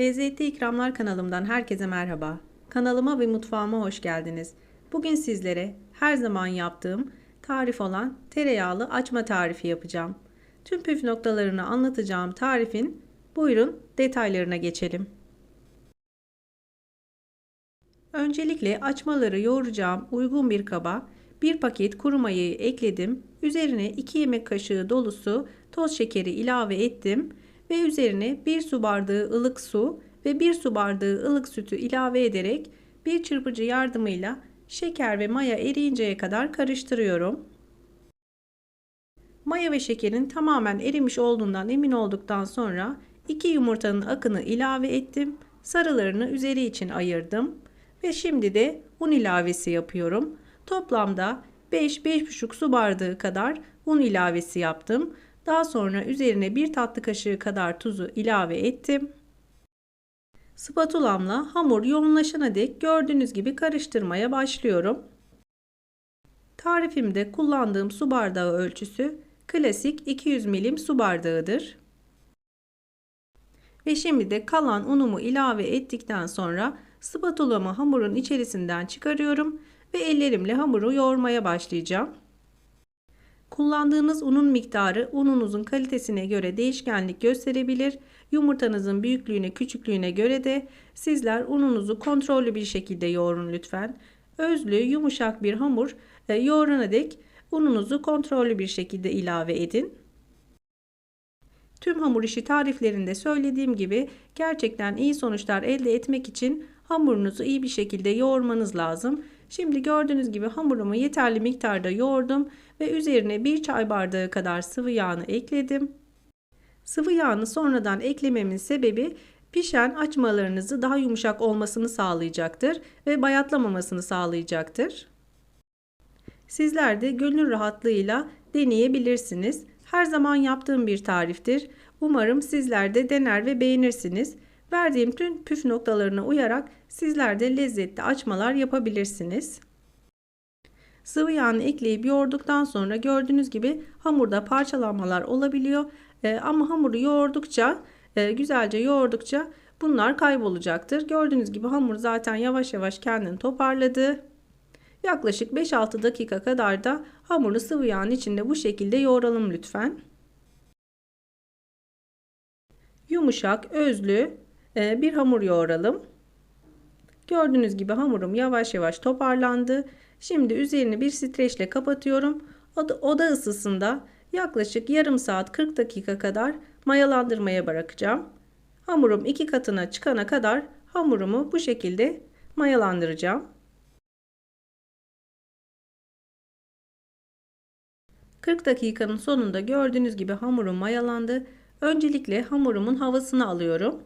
Lezzetli İkramlar kanalımdan herkese merhaba. Kanalıma ve mutfağıma hoş geldiniz. Bugün sizlere her zaman yaptığım tarif olan tereyağlı açma tarifi yapacağım. Tüm püf noktalarını anlatacağım tarifin buyurun detaylarına geçelim. Öncelikle açmaları yoğuracağım uygun bir kaba bir paket kuru mayayı ekledim. Üzerine 2 yemek kaşığı dolusu toz şekeri ilave ettim ve üzerine 1 su bardağı ılık su ve 1 su bardağı ılık sütü ilave ederek bir çırpıcı yardımıyla şeker ve maya eriyinceye kadar karıştırıyorum. Maya ve şekerin tamamen erimiş olduğundan emin olduktan sonra 2 yumurtanın akını ilave ettim. Sarılarını üzeri için ayırdım ve şimdi de un ilavesi yapıyorum. Toplamda 5-5,5 su bardağı kadar un ilavesi yaptım. Daha sonra üzerine bir tatlı kaşığı kadar tuzu ilave ettim. Spatulamla hamur yoğunlaşana dek gördüğünüz gibi karıştırmaya başlıyorum. Tarifimde kullandığım su bardağı ölçüsü klasik 200 milim su bardağıdır. Ve şimdi de kalan unumu ilave ettikten sonra spatulamı hamurun içerisinden çıkarıyorum ve ellerimle hamuru yoğurmaya başlayacağım. Kullandığınız unun miktarı ununuzun kalitesine göre değişkenlik gösterebilir. Yumurtanızın büyüklüğüne küçüklüğüne göre de sizler ununuzu kontrollü bir şekilde yoğurun lütfen. Özlü yumuşak bir hamur e, yoğurana dek ununuzu kontrollü bir şekilde ilave edin. Tüm hamur işi tariflerinde söylediğim gibi gerçekten iyi sonuçlar elde etmek için hamurunuzu iyi bir şekilde yoğurmanız lazım. Şimdi gördüğünüz gibi hamurumu yeterli miktarda yoğurdum ve üzerine bir çay bardağı kadar sıvı yağını ekledim. Sıvı yağını sonradan eklememin sebebi pişen açmalarınızı daha yumuşak olmasını sağlayacaktır ve bayatlamamasını sağlayacaktır. Sizler de gönül rahatlığıyla deneyebilirsiniz. Her zaman yaptığım bir tariftir. Umarım sizler de dener ve beğenirsiniz. Verdiğim tüm püf noktalarına uyarak sizler de lezzetli açmalar yapabilirsiniz. Sıvı yağını ekleyip yoğurduktan sonra gördüğünüz gibi hamurda parçalanmalar olabiliyor. Ee, ama hamuru yoğurdukça, e, güzelce yoğurdukça bunlar kaybolacaktır. Gördüğünüz gibi hamur zaten yavaş yavaş kendini toparladı. Yaklaşık 5-6 dakika kadar da hamuru sıvı yağın içinde bu şekilde yoğuralım lütfen. Yumuşak, özlü e, bir hamur yoğuralım. Gördüğünüz gibi hamurum yavaş yavaş toparlandı. Şimdi üzerini bir streçle kapatıyorum. Oda ısısında yaklaşık yarım saat 40 dakika kadar mayalandırmaya bırakacağım. Hamurum iki katına çıkana kadar hamurumu bu şekilde mayalandıracağım. 40 dakikanın sonunda gördüğünüz gibi hamurum mayalandı. Öncelikle hamurumun havasını alıyorum.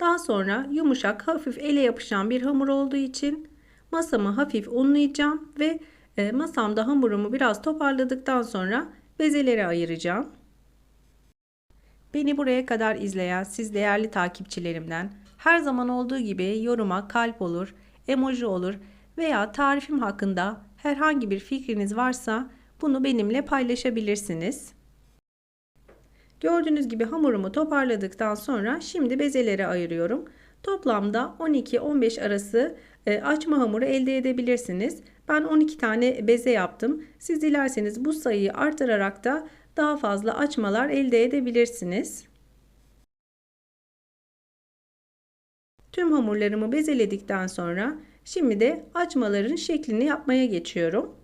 Daha sonra yumuşak hafif ele yapışan bir hamur olduğu için masamı hafif unlayacağım ve e, masamda hamurumu biraz toparladıktan sonra bezelere ayıracağım. Beni buraya kadar izleyen siz değerli takipçilerimden her zaman olduğu gibi yoruma kalp olur, emoji olur veya tarifim hakkında herhangi bir fikriniz varsa bunu benimle paylaşabilirsiniz. Gördüğünüz gibi hamurumu toparladıktan sonra şimdi bezelere ayırıyorum. Toplamda 12-15 arası e, açma hamuru elde edebilirsiniz. Ben 12 tane beze yaptım. Siz dilerseniz bu sayıyı artırarak da daha fazla açmalar elde edebilirsiniz. Tüm hamurlarımı bezeledikten sonra şimdi de açmaların şeklini yapmaya geçiyorum.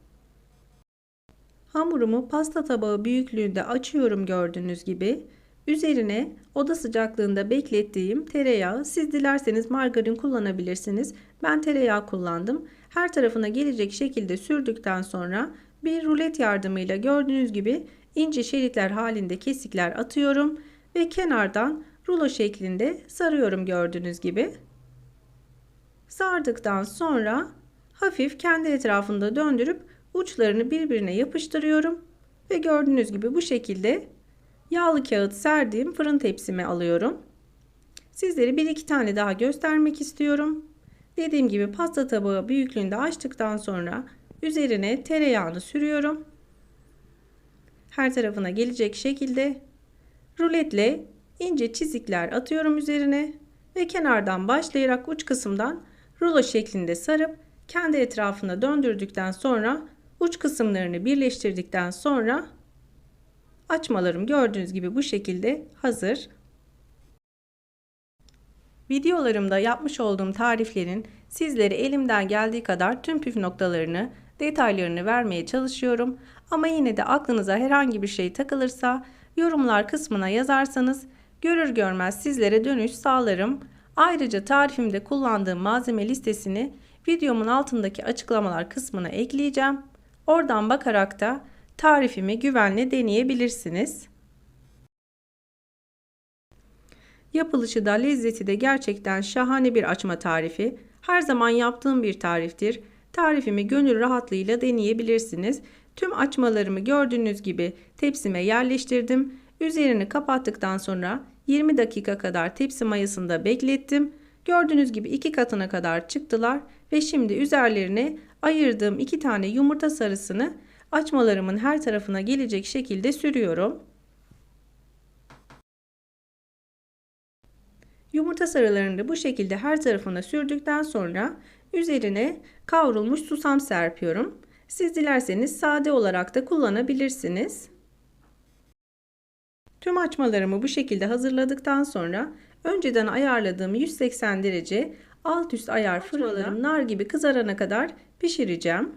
Hamurumu pasta tabağı büyüklüğünde açıyorum gördüğünüz gibi. Üzerine oda sıcaklığında beklettiğim tereyağı siz dilerseniz margarin kullanabilirsiniz. Ben tereyağı kullandım. Her tarafına gelecek şekilde sürdükten sonra bir rulet yardımıyla gördüğünüz gibi ince şeritler halinde kesikler atıyorum ve kenardan rulo şeklinde sarıyorum gördüğünüz gibi. Sardıktan sonra hafif kendi etrafında döndürüp uçlarını birbirine yapıştırıyorum ve gördüğünüz gibi bu şekilde yağlı kağıt serdiğim fırın tepsime alıyorum. Sizlere bir iki tane daha göstermek istiyorum. Dediğim gibi pasta tabağı büyüklüğünde açtıktan sonra üzerine tereyağını sürüyorum. Her tarafına gelecek şekilde ruletle ince çizikler atıyorum üzerine ve kenardan başlayarak uç kısımdan rulo şeklinde sarıp kendi etrafında döndürdükten sonra uç kısımlarını birleştirdikten sonra açmalarım gördüğünüz gibi bu şekilde hazır. Videolarımda yapmış olduğum tariflerin sizlere elimden geldiği kadar tüm püf noktalarını, detaylarını vermeye çalışıyorum. Ama yine de aklınıza herhangi bir şey takılırsa yorumlar kısmına yazarsanız görür görmez sizlere dönüş sağlarım. Ayrıca tarifimde kullandığım malzeme listesini videomun altındaki açıklamalar kısmına ekleyeceğim. Oradan bakarak da tarifimi güvenle deneyebilirsiniz. Yapılışı da lezzeti de gerçekten şahane bir açma tarifi. Her zaman yaptığım bir tariftir. Tarifimi gönül rahatlığıyla deneyebilirsiniz. Tüm açmalarımı gördüğünüz gibi tepsime yerleştirdim. Üzerini kapattıktan sonra 20 dakika kadar tepsi mayasında beklettim. Gördüğünüz gibi iki katına kadar çıktılar ve şimdi üzerlerine ayırdığım iki tane yumurta sarısını açmalarımın her tarafına gelecek şekilde sürüyorum. Yumurta sarılarını da bu şekilde her tarafına sürdükten sonra üzerine kavrulmuş susam serpiyorum. Siz dilerseniz sade olarak da kullanabilirsiniz. Tüm açmalarımı bu şekilde hazırladıktan sonra önceden ayarladığım 180 derece alt üst ayar fırınlarım nar gibi kızarana kadar pişireceğim.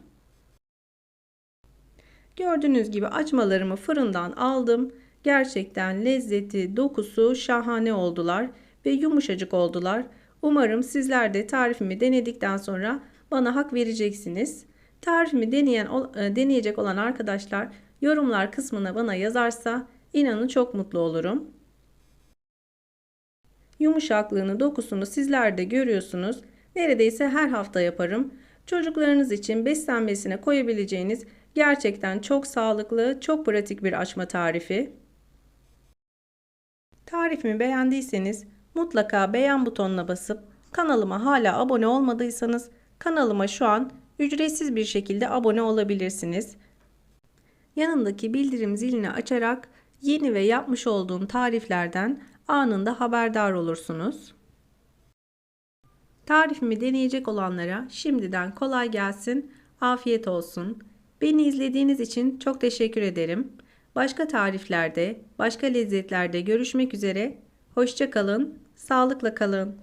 Gördüğünüz gibi açmalarımı fırından aldım. Gerçekten lezzeti, dokusu şahane oldular ve yumuşacık oldular. Umarım sizler de tarifimi denedikten sonra bana hak vereceksiniz. Tarifimi deneyen, e, deneyecek olan arkadaşlar yorumlar kısmına bana yazarsa inanın çok mutlu olurum. Yumuşaklığını, dokusunu sizler de görüyorsunuz. Neredeyse her hafta yaparım. Çocuklarınız için beslenmesine koyabileceğiniz gerçekten çok sağlıklı, çok pratik bir açma tarifi. Tarifimi beğendiyseniz mutlaka beğen butonuna basıp kanalıma hala abone olmadıysanız kanalıma şu an ücretsiz bir şekilde abone olabilirsiniz. Yanındaki bildirim zilini açarak yeni ve yapmış olduğum tariflerden anında haberdar olursunuz. Tarifimi deneyecek olanlara şimdiden kolay gelsin, afiyet olsun. Beni izlediğiniz için çok teşekkür ederim. Başka tariflerde, başka lezzetlerde görüşmek üzere. Hoşça kalın, sağlıkla kalın.